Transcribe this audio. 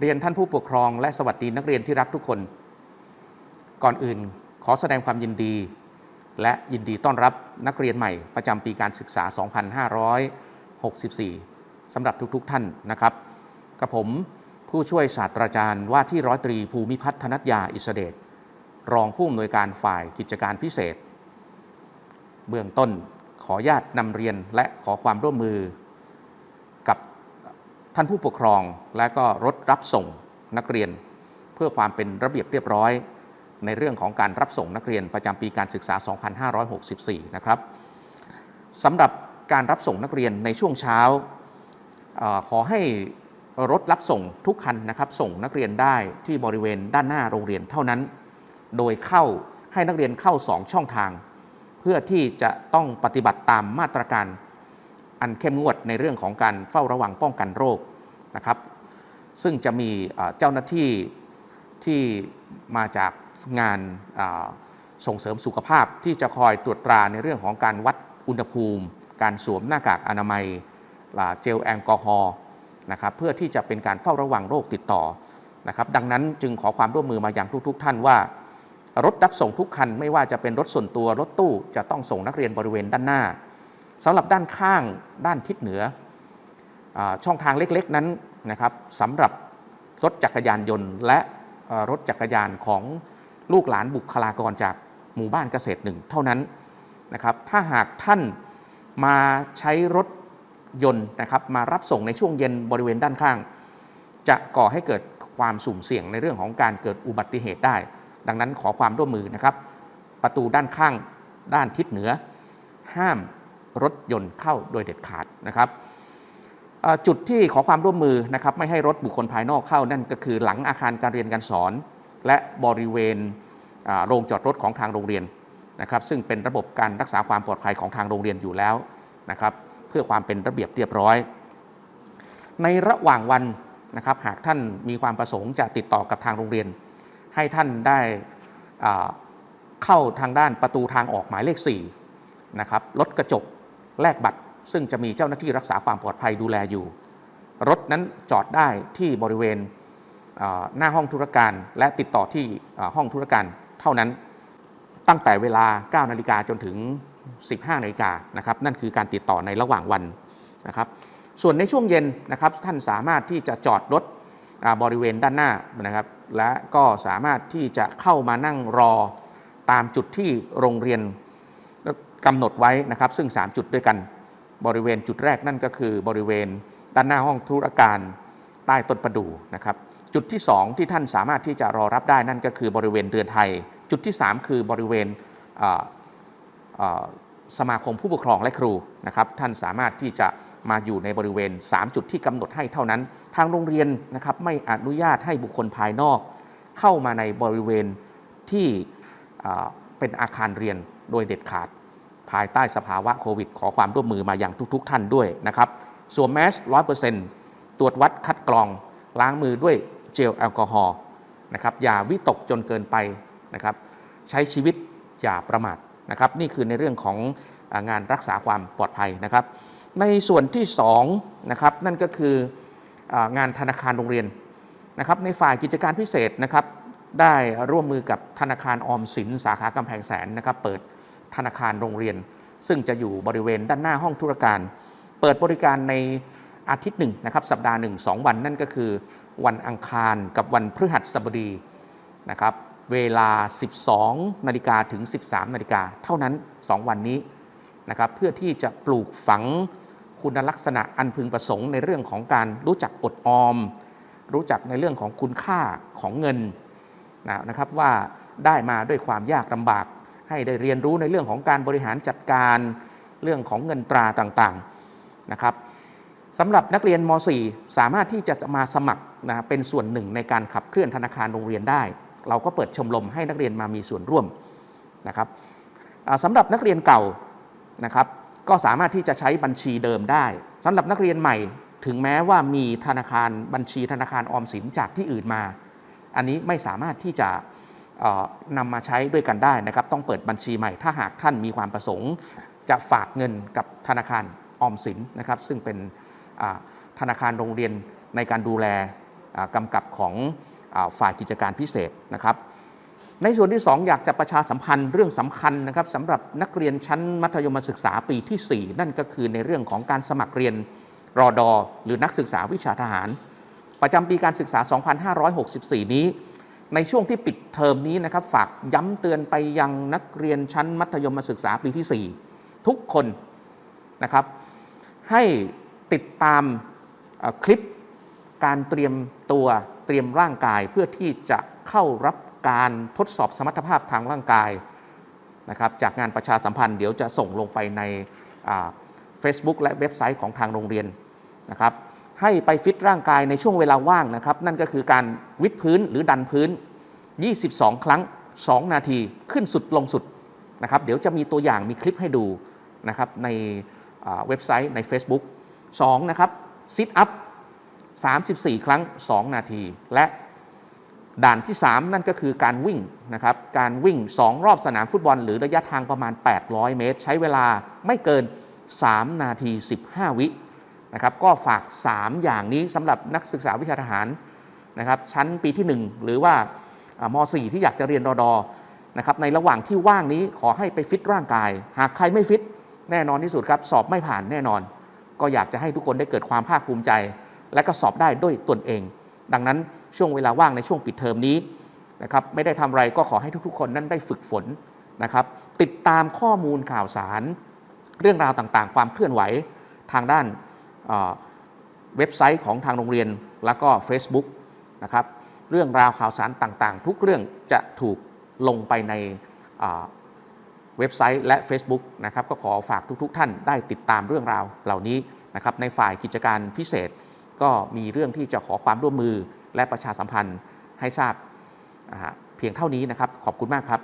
เรียนท่านผู้ปกครองและสวัสดีนักเรียนที่รักทุกคน ก่อนอื่นขอแสดงความยินดี และยินดีต้อนรับนักเรียนใหม่ประจำปีการศึกษา 2564 สำหรับทุกๆท่านนะครับ กับผมผู้ช่วยศาสตราจารย์ว่าที่ร้อยตรีภูมิพัฒนยาอิสเดชรองผู้อำนวยการฝ่ายกิจการพิเศษ เบื้องต้นขอญาตนำเรียนและขอความร่วมมือ ท่านผู้ปกครองและก็รถรับส่งนักเรียน เพื่อความเป็นระเบียบเรียบร้อย ในเรื่องของการรับส่งนักเรียนประจำปีการศึกษา 2564 นะครับสำหรับการรับส่งนักเรียนในช่วงเช้าอขอให้รถรับส่งทุกคันนะครับ ส่งนักเรียนได้ที่บริเวณด้านหน้าโรงเรียนเท่านั้น โดยเข้าให้นักเรียนเข้า 2 ช่องทาง เพื่อที่จะต้องปฏิบัติตามมาตรการอันเข้มงวดในเรื่องของการเฝ้าระวังป้องกันโรค นะครับ ซึ่งจะมีเจ้าหน้าที่ที่มาจากงานส่งเสริมสุขภาพที่จะคอยตรวจตราในเรื่องของการวัดอุณหภูมิ การสวมหน้ากากอนามัยเจลแอลกอฮอล์นะครับเพื่อที่จะเป็นการเฝ้าระวังโรคติดต่อนะครับดังนั้นจึงขอความร่วมมือมาอย่างทุก ๆ ท่านว่า รถรับส่งทุกคันไม่ว่าจะเป็นรถส่วนตัวรถตู้จะต้องส่งนักเรียนบริเวณด้านหน้าสำหรับด้านข้างด้านทิศเหนืออช่องทางเล็กๆ นั้น นะครับสำหรับรถจักรยานยนต์และรถจักรยานของลูกหลานบุคลากรจากหมู่บ้านเกษตรหนึ่งเท่านั้นนะครับ ถ้าหากท่านมาใช้รถยนต์นะครับมารับส่งในช่วงเย็นบริเวณด้านข้าง จะก่อให้เกิดความสุ่มเสี่ยงในเรื่องของการเกิดอุบัติเหตุได้ ดังนั้นขอความร่วมมือนะครับ ประตูด้านข้างด้านทิศเหนือ ห้ามรถยนต์เข้าโดยเด็ดขาดนะครับ จุดที่ขอความร่วมมือนะครับไม่ให้รถบุคคลภายนอกเข้านั่นก็คือหลังอาคารการเรียนการสอน และบริเวณโรงจอดรถของทางโรงเรียนนะครับซึ่งเป็นระบบการรักษาความปลอดภัยของทางโรงเรียนอยู่แล้วนะครับเพื่อความเป็นระเบียบเรียบร้อย ในระหว่างวันนะครับหากท่านมีความประสงค์จะติดต่อกับทางโรงเรียน ให้ท่านได้เข้าทางด้านประตูทางออกหมายเลข4นะครับรถกระจกแลกบัตร ซึ่งจะมีเจ้าหน้าที่รักษาความปลอดภัยดูแลอยู่ รถนั้นจอดได้ที่บริเวณหน้าห้องธุรการและติดต่อที่ห้องธุรการเท่านั้นตั้งแต่เวลา 9 นาฬิกาจนถึง 15 นาฬิกานะครับนั่นคือการติดต่อในระหว่างวันนะครับส่วนในช่วงเย็นนะครับท่านสามารถที่จะจอดรถบริเวณด้านหน้านะครับและก็สามารถที่จะเข้ามานั่งรอตามจุดที่โรงเรียนกำหนดไว้นะครับซึ่ง 3 จุดด้วยกัน บริเวณจุดแรกนั่นก็คือบริเวณด้านหน้าห้องธุรการใต้ต้นประดู่นะครับจุดที่ 2 ที่ท่านสามารถที่จะรอรับได้นั่นก็คือบริเวณเรือนไทย จุดที่ 3 คือบริเวณสมาคมผู้ปกครองและครูนะครับท่านสามารถที่จะมาอยู่ในบริเวณ 3 จุดที่กำหนดให้เท่านั้น ทางโรงเรียนนะครับไม่อนุญาตให้บุคคลภายนอก เข้ามาในบริเวณที่เป็นอาคารเรียนโดยเด็ดขาด ภายใต้สภาวะโควิด ขอความร่วมมือมาอย่างทุก ๆ ท่านด้วยนะครับสวมแมสร้อยเปอร์เซ็นต์ตรวจวัดคัดกรอง ล้างมือด้วยเจลแอลกอฮอล์นะครับอย่าวิตกจนเกินไปนะครับใช้ชีวิตอย่าประมาทนะครับนี่คือในเรื่องของงานรักษาความปลอดภัยนะครับ ในส่วนที่2นะครับนั่นก็คืองานธนาคารโรงเรียนนะครับในฝ่ายกิจการพิเศษนะครับได้ร่วมมือกับธนาคารออมสินสาขากำแพงแสนนะครับเปิด ธนาคารโรงเรียน ซึ่งจะอยู่บริเวณด้านหน้าห้องธุรการ เปิดบริการในอาทิตย์หนึ่งนะครับสัปดาห์หนึ่งสองวันนั่นก็คือ วันอังคารกับวันพฤหัสบดีนะครับเวลา 12 นาฬิกาถึง 13 นาฬิกาเท่านั้น 2 วันนี้นะครับเพื่อที่จะปลูกฝังคุณลักษณะอันพึงประสงค์ในเรื่องของการรู้จักอดออม รู้จักในเรื่องของคุณค่าของเงินนะนะครับว่าได้มาด้วยความยากลำบาก ให้ได้เรียนรู้ในเรื่องของการบริหารจัดการเรื่องของเงินตราต่างๆนะครับสำหรับนักเรียนม .4 สามารถที่จะมาสมัครนะเป็นส่วนหนึ่งในการขับเคลื่อนธนาคารโรงเรียนได้ เราก็เปิดชมรมให้นักเรียนมามีส่วนร่วมนะครับสำหรับนักเรียนเก่านะครับก็สามารถที่จะใช้บัญชีเดิมได้สำหรับนักเรียนใหม่ถึงแม้ว่ามีธนาคารบัญชีธนาคารออมสินจากที่อื่นมา อันนี้ไม่สามารถที่จะ นำมาใช้ด้วยกันได้นะครับ ต้องเปิดบัญชีใหม่ ถ้าหากท่านมีความประสงค์ จะฝากเงินกับธนาคารออมสินนะครับ ซึ่งเป็นธนาคารโรงเรียนในการดูแลอ่ากำกับของอฝ่ายกิจการพิเศษนะครับ ในส่วนที่ 2 อยากจะประชาสัมพันธ์เรื่องสำคัญนะครับสำหรับนักเรียนชั้นมัธยมศึกษาปีที่ 4 นั่นก็คือในเรื่องของการสมัครเรียนรอดอหรือนักศึกษาวิชาทหาร ประจำปีการศึกษา 2564 นี้ ในช่วงที่ปิดเทอมนี้นะครับฝากย้ำเตือนไปยังนักเรียนชั้นมัธยมศึกษาปีที่ 4 ทุกคนนะครับ ให้ติดตามคลิปการเตรียมตัวเตรียมร่างกาย เพื่อที่จะเข้ารับการทดสอบสมรรถภาพทางร่างกายนะครับจากงานประชาสัมพันธ์เดี๋ยวจะส่งลงไปในเฟซบุ๊กและเว็บไซต์ของทางโรงเรียนนะครับ ให้ไปฟิตร่างกายในช่วงเวลาว่างนะครับ นั่นก็คือการวิดพื้นหรือดันพื้น 22 ครั้ง 2 นาทีขึ้นสุดลงสุดนะครับ เดี๋ยวจะมีตัวอย่างมีคลิปให้ดูนะครับในเว็บไซต์ใน Facebook 2นะครับซิทอัพ34 ครั้ง 2 นาที และด่านที่ 3 นั่นก็คือการวิ่งนะครับ การวิ่ง 2 รอบสนามฟุตบอล หรือระยะทางประมาณ 800 เมตร ใช้เวลาไม่เกิน 3 นาที 15 วิ นะครับก็ฝาก 3 อย่างนี้สำหรับนักศึกษาวิชาทหารนะครับชั้นปีที่ 1 หรือว่าม .4 ที่อยากจะเรียนรอดอนะครับในระหว่างที่ว่างนี้ขอให้ไปฟิตร่างกาย หากใครไม่ฟิตแน่นอนที่สุดครับสอบไม่ผ่านแน่นอน ก็อยากจะให้ทุกคนได้เกิดความภาคภูมิใจ และก็สอบได้ด้วยตนเอง ดังนั้นช่วงเวลาว่างในช่วงปิดเทอมนี้นะครับไม่ได้ทำอะไรก็ขอให้ทุกๆ คนนั้นได้ฝึกฝนนะครับติดตามข้อมูลข่าวสาร เรื่องราวต่างๆ ความเคลื่อนไหวทางด้าน เว็บไซต์ของทางโรงเรียนแล้วก็ Facebook นะครับเรื่องราวข่าวสารต่างๆ ทุกเรื่องจะถูกลงไปในเว็บไซต์และ Facebook นะครับก็ขอฝากทุกๆ ท่านได้ติดตามเรื่องราวเหล่านี้นะครับในฝ่ายกิจการพิเศษ ก็มีเรื่องที่จะขอความร่วมมือและประชาสัมพันธ์ให้ทราบเพียงเท่านี้นะครับขอบคุณมากครับ